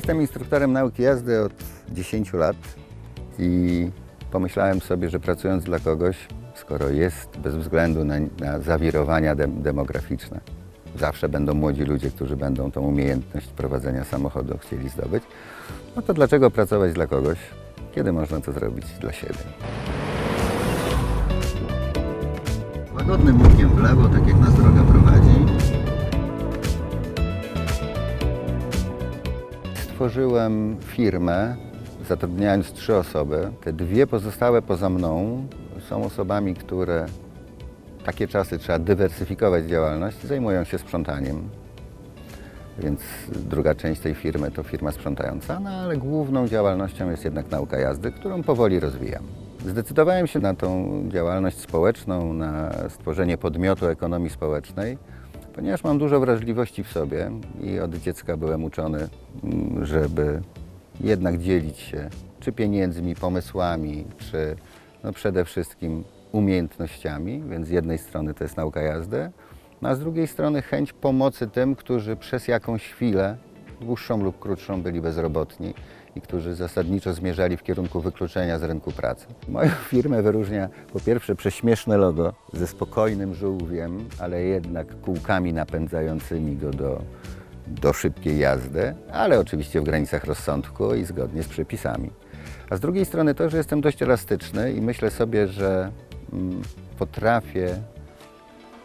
Jestem instruktorem nauki jazdy od 10 lat i pomyślałem sobie, że pracując dla kogoś, skoro jest bez względu na, na zawirowania dem- demograficzne, zawsze będą młodzi ludzie, którzy będą tą umiejętność prowadzenia samochodu chcieli zdobyć, no to dlaczego pracować dla kogoś, kiedy można to zrobić dla siebie? Łagodnym łukiem w lewo, tak jak nas droga prowadzi. Stworzyłem firmę, zatrudniając trzy osoby. Te dwie pozostałe poza mną są osobami, które takie czasy trzeba dywersyfikować działalność, zajmują się sprzątaniem. Więc druga część tej firmy to firma sprzątająca, no ale główną działalnością jest jednak nauka jazdy, którą powoli rozwijam. Zdecydowałem się na tą działalność społeczną, na stworzenie podmiotu ekonomii społecznej, ponieważ mam dużo wrażliwości w sobie i od dziecka byłem uczony, mm, żeby jednak dzielić się czy pieniędzmi, pomysłami, czy no przede wszystkim umiejętnościami, więc z jednej strony to jest nauka jazdy, no a z drugiej strony chęć pomocy tym, którzy przez jakąś chwilę, dłuższą lub krótszą, byli bezrobotni i którzy zasadniczo zmierzali w kierunku wykluczenia z rynku pracy. Moją firmę wyróżnia po pierwsze prześmieszne logo ze spokojnym żółwiem, ale jednak kółkami napędzającymi go do, do szybkiej jazdy, ale oczywiście w granicach rozsądku i zgodnie z przepisami. A z drugiej strony to, że jestem dość elastyczny i myślę sobie, że mm, potrafię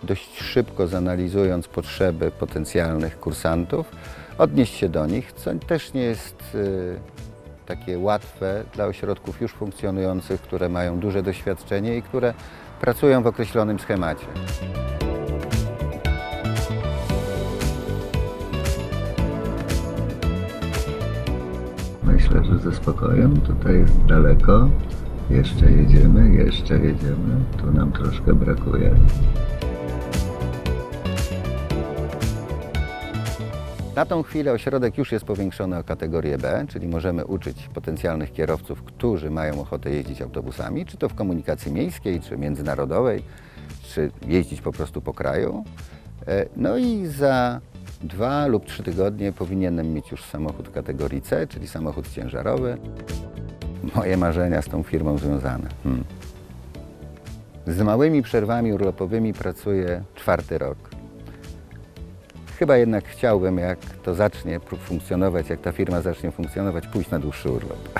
dość szybko zanalizując potrzeby potencjalnych kursantów, odnieść się do nich, co też nie jest y, takie łatwe dla ośrodków już funkcjonujących, które mają duże doświadczenie i które pracują w określonym schemacie. Myślę, że ze spokojem. Tutaj jest daleko. Jeszcze jedziemy, jeszcze jedziemy. Tu nam troszkę brakuje. Na tą chwilę ośrodek już jest powiększony o kategorię B, czyli możemy uczyć potencjalnych kierowców, którzy mają ochotę jeździć autobusami, czy to w komunikacji miejskiej, czy międzynarodowej, czy jeździć po prostu po kraju. E, No i za dwa lub trzy tygodnie powinienem mieć już samochód kategorii C, czyli samochód ciężarowy. Moje marzenia z tą firmą związane. Hmm. Z małymi przerwami urlopowymi pracuję czwarty rok. Chyba jednak chciałbym, jak to zacznie funkcjonować, jak ta firma zacznie funkcjonować, pójść na dłuższy urlop.